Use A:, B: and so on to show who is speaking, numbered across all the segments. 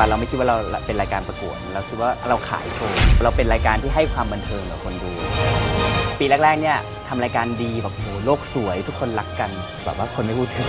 A: บันเราไม่คิดว่าเราเป็นรายการประกวด เราคิดว่าเราขายโชว์ เราเป็นรายการที่ให้ความบันเทิงกับคนดู ปีแรกๆเนี่ยทำรายการดีแบบโหโลกสวยทุกคนรักกันแบบว่าคนไม่พูดถึง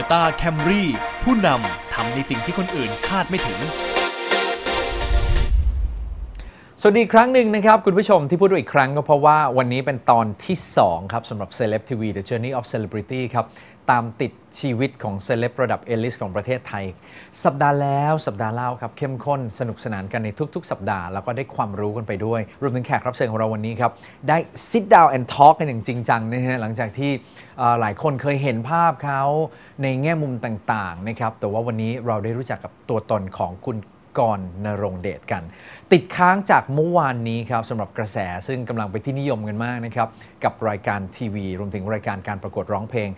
B: โตโยต้าแคมรี่ผู้นำทำในสิ่งที่คนอื่นคาดไม่ถึง
C: สวัสดีครั้งหนึ่งนะครับ คุณผู้ชมที่พูดด้วยอีกครั้งก็เพราะว่าวันนี้เป็นตอนที่ 2 ครับสำหรับ Celeb TV The Journey of Celebrity ครับ ตามติดชีวิตของเซเลบระดับเอลิสของประเทศไทย สัปดาห์แล้วสัปดาห์เล่าครับ เข้มข้นสนุกสนานกันในทุกๆ สัปดาห์ แล้วก็ได้ความรู้กันไปด้วย รวมถึงแขกรับเชิญของเราวันนี้ครับ ได้ sit down and talk กันอย่างจริงจังนะฮะหลังจากที่หลายคนเคยเห็นภาพเขาในแง่มุมต่างๆนะครับแต่ว่าวันนี้เราได้รู้จักกับตัวตนของคุณ ก่อนนรงเดชกัน ติดค้างจากเมื่อวานนี้ครับสำหรับกระแสซึ่งกำลังไปที่นิยมกันมากนะครับ กับรายการทีวี รวมถึงรายการการประกวดร้องเพลง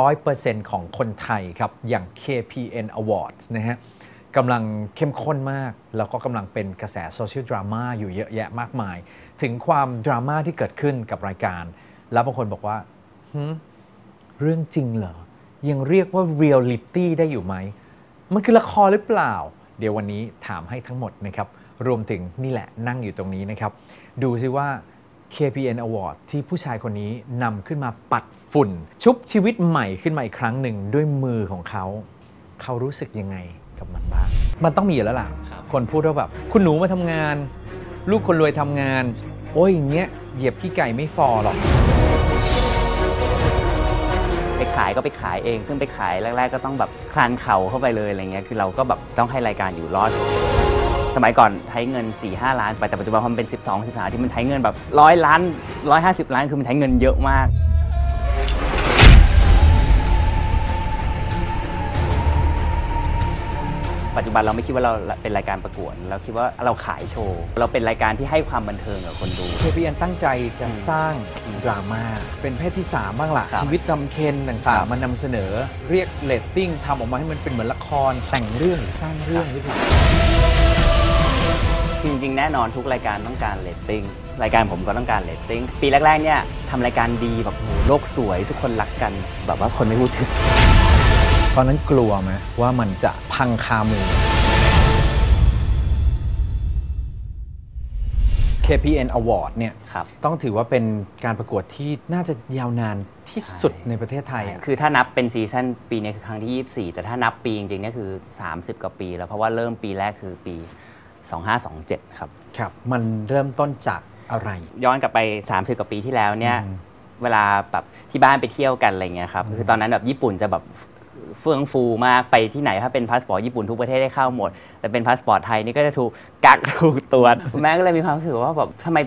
C: 100%ของคนไทยครับ อย่าง KPN Awards นะฮะกำลังเข้มข้นมาก แล้วก็กำลังเป็นกระแสโซเชียลดราม่าอยู่เยอะแยะมากมาย ถึงความดราม่าที่เกิดขึ้นกับรายการ แล้วบางคนบอกว่าหึเรื่องจริงเหรอ ยังเรียกว่าเรียลลิตี้ได้อยู่ไหม มันคือละครหรือเปล่า เดี๋ยววันนี้ถามให้ทั้งหมดนะครับ รวมถึงนี่แหละนั่งอยู่ตรงนี้นะครับ ดูซิว่า KPN Award ที่ผู้ชายคนนี้นำขึ้นมาปัดฝุ่น ชุบชีวิตใหม่ขึ้นมาอีกครั้งหนึ่งด้วยมือของเขา เขารู้สึกยังไงกับมันบ้าง มันต้องมีอยู่แล้วล่ะ
A: ครับ
C: คนพูดว่าแบบคุณหนูมาทำงาน ลูกคนรวยทำงาน โอ้ยอย่างเงี้ยเหยียบขี้ไก่ไม่ฟอหรอก
A: ไปขายก็ไปขายเอง ซึ่งไปขายแรก ๆ ก็ต้องแบบคลานเข่าเข้าไปเลยอะไรเงี้ยคือเราก็แบบต้องให้รายการอยู่รอด สมัยก่อนใช้เงิน 4 5 ล้านไปแต่ปัจจุบันพอมันเป็น 12 13ที่มันใช้เงินแบบร้อยล้าน 150 ล้านคือมันใช้เงินเยอะมาก ปัจจุบันเราไม่คิดว่าเราเป็นรายการประกวด เราคิดว่าเราขายโชว์ เราเป็นรายการที่ให้ความบันเทิงกับคนดู
C: KPN ตั้งใจจะสร้างดราม่าเป็นเพศที่3บ้างละ
A: ครับ
C: ชีวิตลำเค็นต่างๆมันนำเสนอเรียกเรตติ้งทำออกมาให้มันเป็นเหมือนละครแต่งเรื่องหรือสร้างเรื่องหรือเปล่า
A: จริงๆแน่นอนทุกรายการต้องการเรตติ้งรายการผมก็ต้องการเรตติ้งปีแรกๆเนี่ยทำรายการดีแบบโอ้โหโลกสวยทุกคนรักกันแบบว่าคนไม่พูดถึง
C: ตอนนั้นกลัวไหมว่ามันจะพังคามือ KPN Award เนี่ย
A: ครับ
C: ต้องถือว่าเป็นการประกวดที่น่าจะยาวนานที่สุดในประเทศไทยอะ
A: คือถ้านับเป็นซีซั่นปีนี้คือครั้งที่ 24 แต่ถ้านับปีจริงๆเนี่ยคือ 30 กว่าปีแล้วเพราะว่าเริ่มปีแรกคือปี 2527 ครับ
C: ครับ มันเริ่มต้นจากอะไร
A: ย้อนกลับไป 30 กว่าปีที่แล้วเนี่ยเวลาแบบที่บ้านไปเที่ยวกันอะไรเงี้ยครับคือตอนนั้นแบบญี่ปุ่นจะแบบ เฟื่องฟูมากไปที่ไหนถ้าเป็นพาสปอร์ตญี่ปุ่นทุกประเทศได้เข้าหมด แต่เป็นพาสปอร์ตไทยนี่ก็จะถูกกักถูกตรวจ แม่ก็เลยมีความรู้สึกว่าแบบทำไม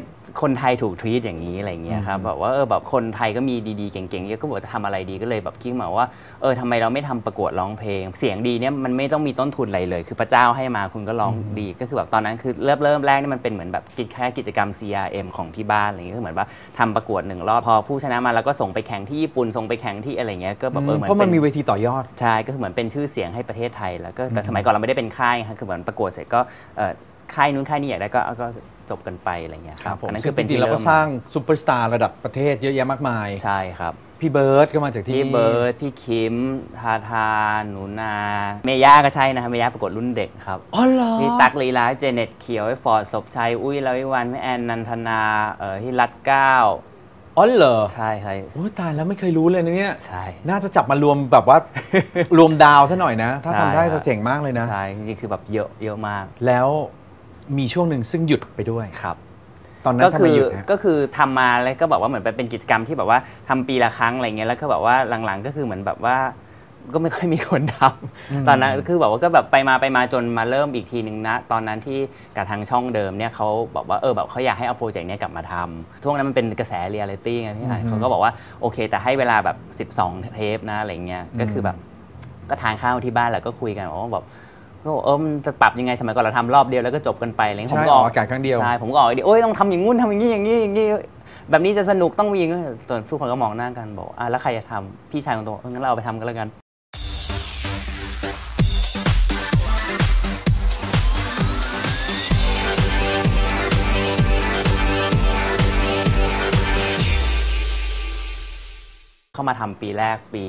A: คนไทยถูกทรีตอย่างนี้อะไรเงี้ยครับแบบว่าเออแบบคนไทยก็มีดีๆเก่งๆเยอะก็บอกจะทำอะไรดีก็เลยแบบคิดมาว่าเออทำไมเราไม่ทำประกวดร้องเพลง เสียงดีเนี่ยมันไม่ต้องมีต้นทุนอะไรเลย คือพระเจ้าให้มาคุณก็ร้องดีก็คือแบบตอนนั้นคือเริ่มเริ่มแรกนี่มันเป็นเหมือนแบบกิจแค่กิจกรรม CRM ของที่บ้านอะไรเงี้ยก็เหมือนว่าทำประกวดหนึ่งรอบพอผู้ชนะมาแล้วก็ส่งไปแข่งที่ญี่ปุ่นส่งไปแข่งที่อะไรเงี้ยก็แบบเออเหมือน
C: เพราะมัน
A: ป็
C: มีเวทีต่อยอด
A: ใช่ก็คือเหมือนเป็นชื่อเสียงให้ประเทศไทยแล้วก็แต่สมัยก่อนเราไม่ได้เป็นค่ายครับคือเหมือนประกวดเสร็จก็เอ่อค่ายนู้นค่ายนี้อยากได้ก็ก็ จบกันไปอะไรเงี้ย
C: ครับผม
A: อันนั้น
C: ซึ่
A: คื
C: ง
A: อ
C: จ
A: เป็น
C: ริงๆเราก็
A: ที่
C: สร้างซูเปอร์สตาร์ระดับประเทศเยอะแยะมากมาย
A: ใช่ครับ
C: พี่เบิร์ดก็มาจากที่
A: พี่
C: นี่
A: เบิร์ดพี่คิมทาทาหนูนา เมย่าก็ใช่นะครับเมย่าประกวดรุ่นเด็กครับ
C: อ๋อเหรอ
A: พี่ตักลีลาเจเน็ตเขียวไอ้ฟอร์ดศพชัยอุ้ยลาวิวันพี่แอนนันทนาเอ่อที่รัดเก้า
C: อ๋อเหรอ
A: ใช่ครับ
C: โอ้ยตายแล้วไม่เคยรู้เลยนะเนี่ย
A: ใช่
C: น่าจะจับมารวมแบบว่ารวมดาวซะหน่อยนะ ถ้า
A: ใช่
C: ทำได้
A: ครั
C: จะ
A: บ
C: เจ๋งมากเลยนะ
A: ใช่จริงๆคือแบบเยอะเยอะมาก
C: แล้ว มีช่วงหนึ่งซึ่งหยุดไปด้วย
A: ครับ
C: ตอนนั้น
A: ก็
C: ทำ
A: คื
C: ไม
A: อ
C: หยุดฮะ
A: ก็คือทำมาแล้วก็แบบว่าเหมือนไปเป็นกิจกรรมที่แบบว่าทำปีละครั้งอะไรเงี้ยแล้วก็แบบว่าหลังๆ ก็คือเหมือนแบบว่า ก็ไม่ค่อยมีคนทำตอนนั้นคือแบบว่าก็แบบไปมาไปมาจนมาเริ่มอีกทีหนึ่งนะตอนนั้นที่กับทางช่องเดิมเนี่ยเขาบอกว่าเออแบบเขาอยากให้เอาโปรเจกต์เนี้ยกลับมาทำช่วงนั้นมันเป็นกระแสเรียลิตี้ไงพี่หายเขาก็บอกว่าโอเค แต่ให้เวลาแบบ 12 เทปนะอะไรเงี้ยก็คือแบบ ก็ทานข้าวที่บ้านแล้วก็คุยกันว่าแบบ ก็บอกเออมันจะปรับยังไงสมัยก่อนเราทำรอบเดียวแล้วก็จบกันไปอะไรเงี้ยผม
C: ใช่
A: ก็
C: ออกอากาศครั้งเดียว
A: ใช่ผมก็ออกไอเดียโอ้ยต้องทำอย่างงู้นทำอย่างนี้อย่างนี้อย่างนี้แบบนี้จะสนุกต้องมีเงี้ยตอนทุกคนก็มองหน้ากันบอกอะแล้วใครจะทำพี่ชายของตัวบอกเอองั้นเราเอาไปทำกันแล้วกัน เข้ามาทำปีแรกปี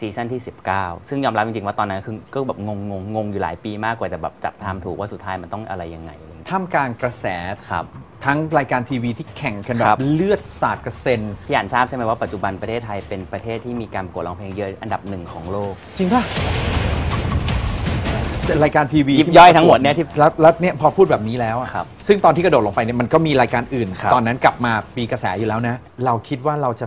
A: ซีซั่นที่ 19 ซึ่งยอมรับจริงๆว่าตอนนั้นคือก็แบบงงงงงอยู่หลายปีมากกว่าจะแบบจับทามถูกว่าสุดท้ายมันต้องอะไรยังไงอะไรอย่างเงี้ย
C: ท่ามกลางกระแส
A: ครับ
C: ทั้งรายการทีวีที่แข่งกันแบ
A: ครับบ
C: เลือดสาดกระเซ็น
A: พี่อ่านทราบใช่ไหมว่าปัจจุบันประเทศไทยเป็นประเทศที่มีการประกวดร้องเพลงเยอะอันดับหนึ่งของโลก
C: จริงป่ะรายการทีวี
A: ยิบย่อยทั้งหมดเนี่ยที่
C: แล้วแล้วเนี่ยพอพูดแบบนี้แล้วอะ
A: ครับ
C: ซึ่งตอนที่กระโดดลงไปเนี่ยมันก็มีรายการอื่น
A: ครับ
C: ตอนนั้นกลับมาปีกระแสอยู่แล้วนะ เราคิดว่าเราจะ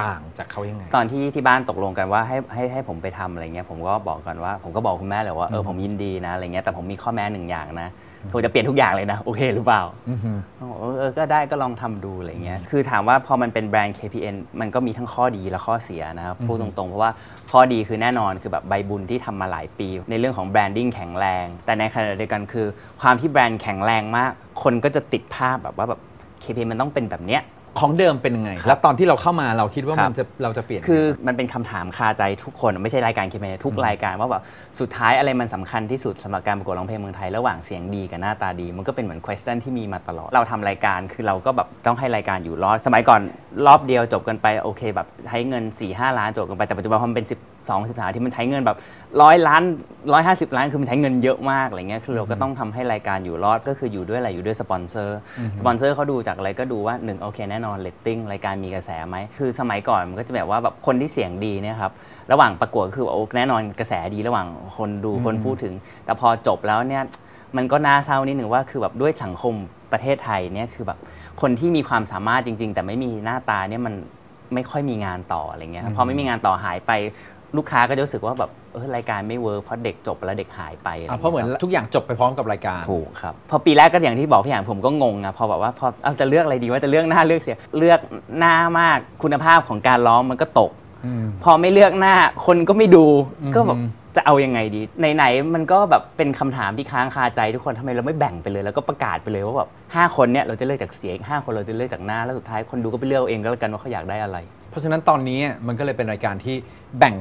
C: ต่างจากเขายังไง
A: ตอนที่ที่บ้านตกลงกันว่าให้ให้ให้ผมไปทำอะไรเงี้ยผมก็บอกกันว่าผมก็บอกคุณแม่เลยว่าเออผมยินดีนะอะไรเงี้ยแต่ผมมีข้อแม้หนึ่งอย่างนะผมจะเปลี่ยนทุกอย่างเลยนะ โอเคหรือเปล่า
C: อือฮึ
A: เขาบอกเออเออก็ได้ก็ลองทำดูอะไรเงี้ยคือถามว่าพอมันเป็นแบรนด์ KPN มันก็มีทั้งข้อดีและข้อเสียนะครับพูดตรงๆ เพราะว่าข้อดีคือแน่นอนคือแบบใบบุญที่ทำมาหลายปี ในเรื่องของแบรนดิ้งแข็งแรง แต่ในขณะเดียวกันคือ ความที่แบรนด์แข็งแรงมาก คนก็จะติดภาพแบบว่าแบบ KPN มันต้องเป็นแบบเนี้ย
C: ของเดิมเป็นยังไง แล้วตอนที่เราเข้ามาเราคิดว่า
A: ครับ
C: มันจะเราจะเปลี่ยน
A: คือมันเป็นคำถามคาใจทุกคนไม่ใช่รายการคิดไปทุกรายการว่าแบบสุดท้ายอะไรมันสำคัญที่สุดสำหรับการประกวดร้องเพลงเมืองไทยระหว่างเสียงดีกับหน้าตาดี มันก็เป็นเหมือน question ที่มีมาตลอด เราทำรายการคือเราก็แบบต้องให้รายการอยู่รอด สมัยก่อนรอบเดียวจบกันไปโอเคแบบใช้เงิน4 5ล้านจบกันไปแต่ปัจจุบันพอมันเป็น 12 13ที่มันใช้เงินแบบร้อยล้านร้อยห้าสิบล้านคือมันใช้เงินเยอะมากอะไรเงี้ยคือเราก็ต้องทำให้รายการอยู่รอดก็คืออยู่ด้วยอะไรอยู่ด้วยสปอนเซอร์สปอนเซอร์เขาดูจากอะไรก็ดูว่าหนึ่งโอเคแน่นอนเลตติ้งรายการมีกระแสไหมคือสมัยก่อนมันก็จะแบบว่าแบบคนที่เสียงดีเนี่ยครับระหว่างประกวดก็คือว่าโอ้แน่นอนกระแสดีระหว่างคนดูคนพูดถึง แต่พอจบแล้วเนี่ยมันก็น่าเศร้านิดหนึ่งว่าคือแบบด้วยสังคมประเทศไทยเนี่ยคือแบบคนที่มีความสามารถจริง ๆ แต่ไม่มีหน้าตาเนี่ยมันไม่ค่อยมีงานต่ออะไรเงี้ยครับพอไม่มีงานต่อหายไป ลูกค้าก็จะรู้สึกว่าแบบเออรายการไม่เวิร์กเพราะเด็กจบแล้วเด็กหายไปอะไร
C: อะ
A: งี้ย
C: เพราะเหมือน
A: คบ
C: ทุกอย่างจบไปพร้อมกับรายการ
A: ถูกครับพอปีแรกก็อย่างที่บอกพี่อย่างผมก็งงนะพอแบบว่าพอเอาจะเลือกอะไรดีว่าจะเลือกหน้าเลือกเสียงเลือกหน้ามากคุณภาพของการร้องมันก็ตก
C: อืม
A: พอไม่เลือกหน้าคนก็ไม่ดู
C: อืม
A: ก็แบบจะเอายังไงดีไหนๆมันก็แบบเป็นคำถามที่ค้างคาใจทุกคนทำไมเราไม่แบ่งไปเลย แล้วก็ประกาศไปเลยว่าแบบห้าคนเนี่ยเราจะเลือกจากเสียงห้าคนเราจะเลือกจากหน้าแล้วสุดท้ายคนดูก็ไปเลือกเอาเองก็แล้วกันว่าเขาอยากได้อะไร
C: เพราะฉะนั้นตอนนี้มันก็เลยเป็นรายการที่แบ่ง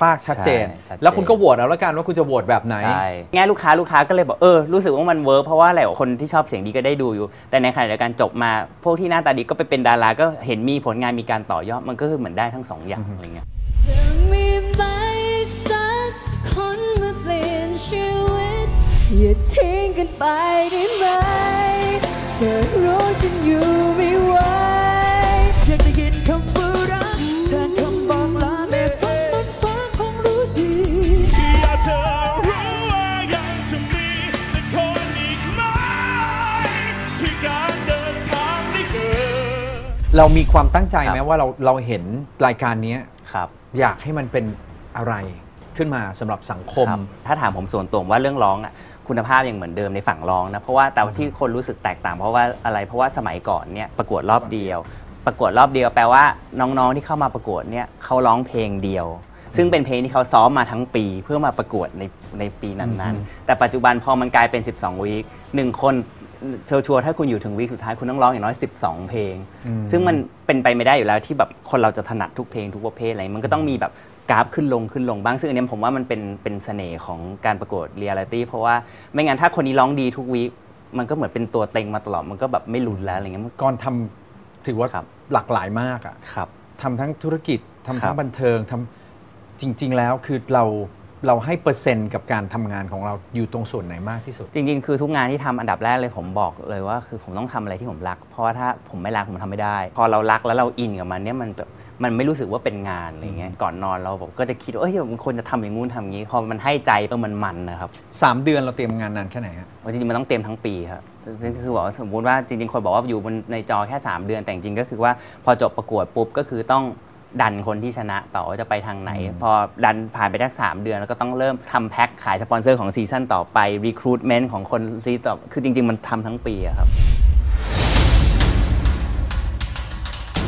C: ฝากชัดเจน
A: ใช่ชัดเจน
C: แล้วคุณก็โหวตเอาแล้วกันว่าคุณจะโหวตแบบไหน
A: ใช่แง่ลูกค้าลูกค้าก็เลยบอกเออรู้สึกว่ามันเวิร์กเพราะว่าอะไรคนที่ชอบเสียงดีก็ได้ดูอยู่ แต่ในขณะเดียวกันจบมา พวกที่หน้าตาดีก็ไปเป็นดาราก็เห็นมีผลงานมีการต่อยอดมันก็คือเหมือนได้ทั้งสองอย่างอะไรเงี้ย
D: จะมีไหมสักคนมาเปลี่ยนชีวิต อย่าทิ้งกันไปได้ไหม เธอรู้ฉันอยู่ไม่ไหว
E: เรา
B: มีค
C: วามตั้งใจ
A: ครับ
C: ไหมว่าเราเราเห็นรายการเนี้ย
A: ครับ
C: อยากให้มันเป็นอะไรขึ้นมาสำหรับสังคม
A: ครับถ้าถามผมส่วนตัวว่าเรื่องร้องอะคุณภาพยังเหมือนเดิมในฝั่งร้องนะเพราะว่าแต่ว่าที่คนรู้สึกแตกต่าง เพราะว่าอะไรเพราะว่าสมัยก่อนเนี่ยประกวดรอบเดียว ประกวดรอบเดียวแปลว่าน้องๆที่เข้ามาประกวดเนี่ยเขาร้องเพลงเดียว ซึ่งเป็นเพลงที่เขาซ้อมมาทั้งปี เพื่อมาประกวดในในปีนั้นๆ แต่ปัจจุบันพอมันกลายเป็น 12 วีคหนึ่งคน ชัวร์ๆถ้าคุณอยู่ถึงวีคสุดท้ายคุณต้องร้องอย่างน้อย 12 เพลง ซึ่งมันเป็นไปไม่ได้อยู่แล้วที่แบบคนเราจะถนัดทุกเพลงทุกประเภทอะไรมันก็ต้องมีแบบกราฟขึ้นลงขึ้นลงบ้าง ซึ่งอันเนี้ยผมว่ามันเป็นเป็นเสน่ห์ของการประกวดเรียลิตี้เพราะว่าไม่งั้นถ้าคนนี้ร้องดีทุกวีคมันก็เหมือนเป็นตัวเต็งมาตลอดมันก็แบบไม่ลุ้นแล้วอะไรเงี้ยมัน
C: ก่อนทำถือว่า
A: ครับ
C: หลากหลายมากอะ
A: ครับ
C: ทำทั้งธุรกิจทำ
A: ครั
C: ทั้ง
A: บ
C: บันเทิงทำจริง ๆ แล้วคือเรา เราให้เปอร์เซ็นต์กับการทำงานของเราอยู่ตรงส่วนไหนมากที่สุด
A: จริง ๆ คือทุกงานที่ทำอันดับแรกเลยผมบอกเลยว่าคือผมต้องทำอะไรที่ผมรัก เพราะว่าถ้าผมไม่รักผมทำไม่ได้ พอเรารักแล้วเราอินกับมันเนี่ยมันแบบมันไม่รู้สึกว่าเป็นงานอะไรเงี้ยก่อนนอนเราแบบก็จะคิดว่าเอ้ยมันควรจะทำอย่างงู้นทำอย่างนี้พอมันให้ใจเออมันมันนะครับ
C: 3เดือนเราเตรียมงานนานแค่ไหนฮะ
A: ว่าจริงๆมันต้องเต็มทั้งปีครับซึ่งคือบอกว่าสมมติว่าจริงๆคนบอกว่าอยู่บนในจอแค่ 3 เดือนแต่จริงๆก็คือว่าพอจบประกวดปุ๊บก็คือต้อง ดันคนที่ชนะต่อว่าจะไปทางไหน พอดันผ่านไปได้สามเดือน แล้วก็ต้องเริ่มทำแพ็คขายสปอนเซอร์ของซีซั่นต่อไปรีครูทเมนต์ของคนซีต่อคือจริง ๆ มันทำทั้งปีอะครับ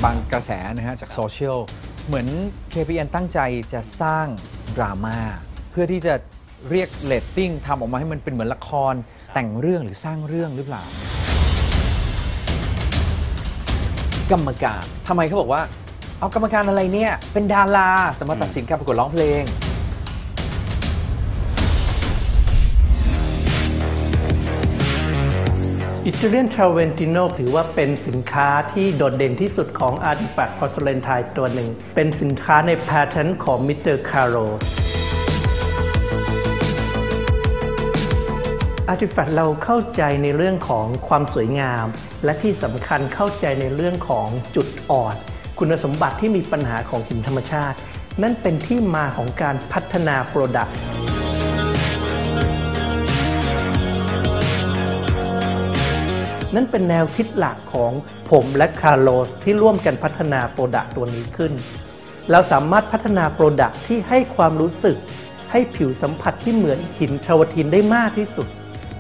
C: บางกระแสนะฮะจากโซเชียลเหมือน KPN ตั้งใจจะสร้างดราม่าเพื่อที่จะเรียกเลตติ้งทำออกมาให้มันเป็นเหมือนละคร แต่งเรื่องหรือสร้างเรื่องหรือเปล่า กรรมการทำไมเขาบอกว่า เอากรรมการอะไรเนี่ย เป็นดารา แต่มาตัดสินการประกวดร้องเพลง
F: อิตาเลียนทราเวนติโนถือว่าเป็นสินค้าที่โดดเด่นที่สุดของ Artifact Porcelain Thai ตัวหนึ่ง เป็นสินค้าในแพทเทิร์นของมิสเตอร์คาร์โร Artifact เราเข้าใจในเรื่องของความสวยงาม และที่สำคัญเข้าใจในเรื่องของจุดอ่อน คุณสมบัติที่มีปัญหาของหินธรรมชาติ นั่นเป็นที่มาของการพัฒนา Product นั่นเป็นแนวคิดหลักของผมและคาร์โลสที่ร่วมกันพัฒนาโปรดักต์ตัวนี้ขึ้น เราสามารถพัฒนาโปรดักต์ที่ให้ความรู้สึก ให้ผิวสัมผัสที่เหมือนหินชาวทินได้มากที่สุด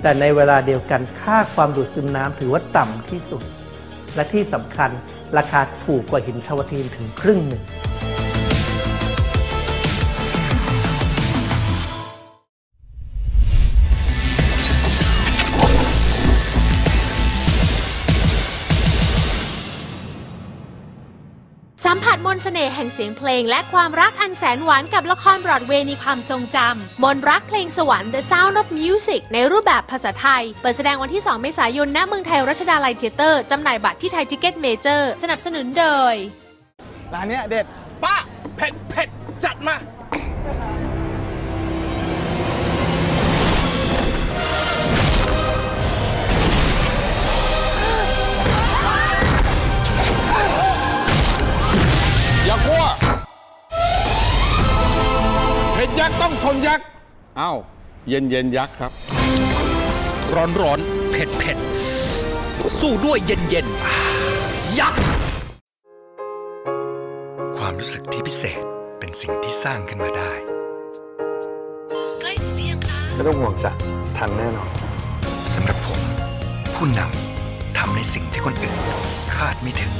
F: แต่ในเวลาเดียวกันค่าความดูดซึมน้ำถือว่าต่ำที่สุด และที่สำคัญ ราคาถูกกว่าหินชาวทีนถึงครึ่งหนึ่ง
G: เสน่ห์แห่งเสียงเพลงและความรักอันแสนหวานกับละครบรอดเวย์ในความทรงจำมนรักเพลงสวรรค์ The Sound of Music ในรูปแบบภาษาไทย เปิดแสดงวันที่ 2 เมษายนณเมืองไทยรัชดาลัยเทเตอร์จำหน่ายบัตรที่ไทยทิกเก็ตเมเจอร์ สนับสนุนโดย
B: ร้านเนี้ยเด็ดป้าเผ็ดเผ็ด
H: ยักษ์ต้องทนยักษ์เอ้าเย็นเย็นยักษ์ครับ
E: ร้อนร้อนเผ็ดเผ็ดสู้ด้วยเย็นเย็นยักษ์
I: ความรู้สึกที่พิเศษเป็นสิ่งที่สร้างขึ้นมาได้
J: ไม่ต้องห่วงจ้ะทันแน่นอน
I: สำหรับผม ผู้นำทำในสิ่งที่คนอื่นคาดไม่ถึง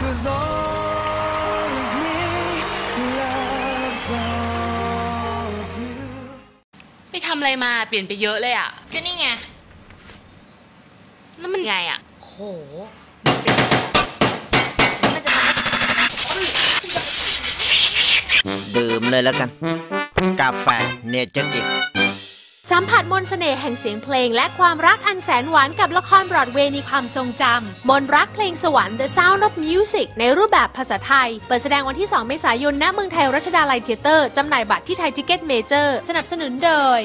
E: Cause all of me loves all
K: อะไรมาเปลี่ยนไปเยอะเลยอะ ก็นี่ไง แล้วมันไงอะ โหมันจะทำให้
L: ดื่มเลยแล้วกัน กาแฟเนเจอร์กิฟ
G: สัมผัสมนต์เสน่ห์แห่งเสียงเพลง และความรักอันแสนหวานกับละครบรอดเวย์ในความทรงจำ มนต์รักเพลงสวรรค์ The Sound of Music ในรูปแบบภาษาไทย เปิดแสดงวันที่ 2 เมษายนณเมืองไทยรัชดาลัยเทเตอร์ จำหน่ายบัตรที่ไทยทิเก็ตเมเจอร์ สนับสนุนโดย